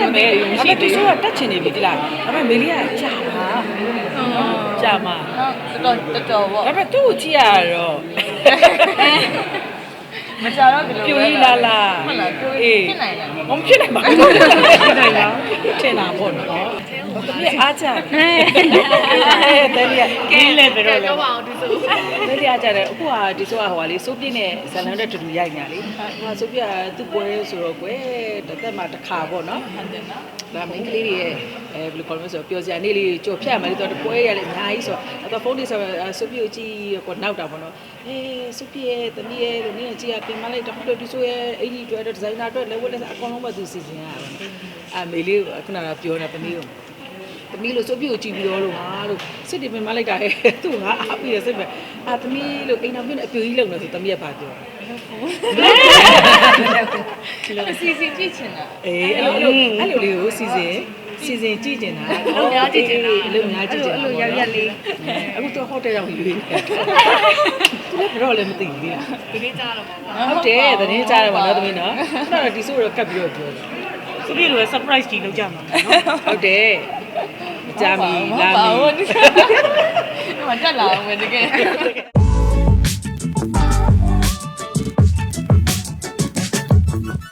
တော့မသိဘူးဒါရှိပေမဲ့သူသေးဆိုဘူးတော့တက်ချင်နေပြီတိလားဒါပေမဲ့မေလေးကကြာပါကြာမှာနော်တော်တော်တော်ပေါ့ဒါပေမဲ့သူ့ကိုကြည့်ရတော့မကြတော့ဒီလိုပြိုကြီးလာလာဟုတ်လားပြိုအေးကြီးဖြစ်နိုင်တယ်မဖြစ်နိုင်ပါဘူးဖြစ်နိုင်လားထင်တာပေါ့နော် တမီးအားကြတယ်တယ်လီကင်းလဲပြတော့လဲတော့ပါအောင်ဒီဆိုတယ်လီအားကြတယ်အခုကဒီဆိုကဟိုကလေစိုးပြင်းနဲ့ဇလန်တဲ့တူတူရိုက်နေတာလေဟာစိုးပြသူ့ပွဲဆိုတော့ကွယ်တစ်သက်မှတစ်ခါပေါ့နော်ဟုတ်တယ်နော်ဒါမိန်းကလေးတွေရဲ့အဲဘယ်လိုခေါ်မလဲဆိုတော့ပျော်စရာနေ့လေးကြော်ဖြတ်မှလေတော့ပွဲရလေအများကြီးဆိုတော့တော့ဖုန်းလေးဆိုတော့စုပ်ပြူကြည့်ကိုနောက်တာပေါ့နော်အေးစုပ်ပြရဲ့တမီးရဲ့လို့နင်းကြည့်ရပြင်မလိုက်တော့ဟုတ်တယ်ဒီဆိုရဲ့အင်ကြီးတွေဒီဇိုင်နာတွေလည်းဝတ်လက်အကုန်လုံးပဲသူစီစဉ်ရတာအမေလေးခုနကပြောနေတမီးကို တမီးလို့စုပ်ပြူကြည့်ပြီးတော့လို့ဟာလို့စစ်တွေပြင်မလိုက်တာဟဲ့သူကငါအားပြီးရစစ်ပဲအာတမီးလို့အိမ်တော်မြို့နဲ့အပြူကြီးလုံနေဆိုတမီးကပါပြောအစီအစဉ်ကြည့်ချင်တာအေးအဲ့လိုအဲ့လိုအဲ့လိုလေးကိုစီစဉ်စီစဉ်ကြည့်နေတာအလုပ်များကြည့်ချင်တာအလုပ်များကြည့်ချင်တာအဲ့လိုရက်ရက်လေးအခုတော့ဟိုတယ်ရောက်ရွေးနေသူလည်းဘယ်တော့လည်းမသိဘူးလေဒီနေ့ကြားတော့ပါဟုတ်တယ်သတင်းကြားတယ်ပါနော်သမီးနော်အဲ့တော့ဒီဆိုတော့ကတ်ပြီးတော့ပြောတယ်သူပြည့်လို့ surprise ကြီးလုပ်ကြမှာနော်ဟုတ်တယ် မကြမီလာမီဟိုတက်လာအောင်ပဲတကယ်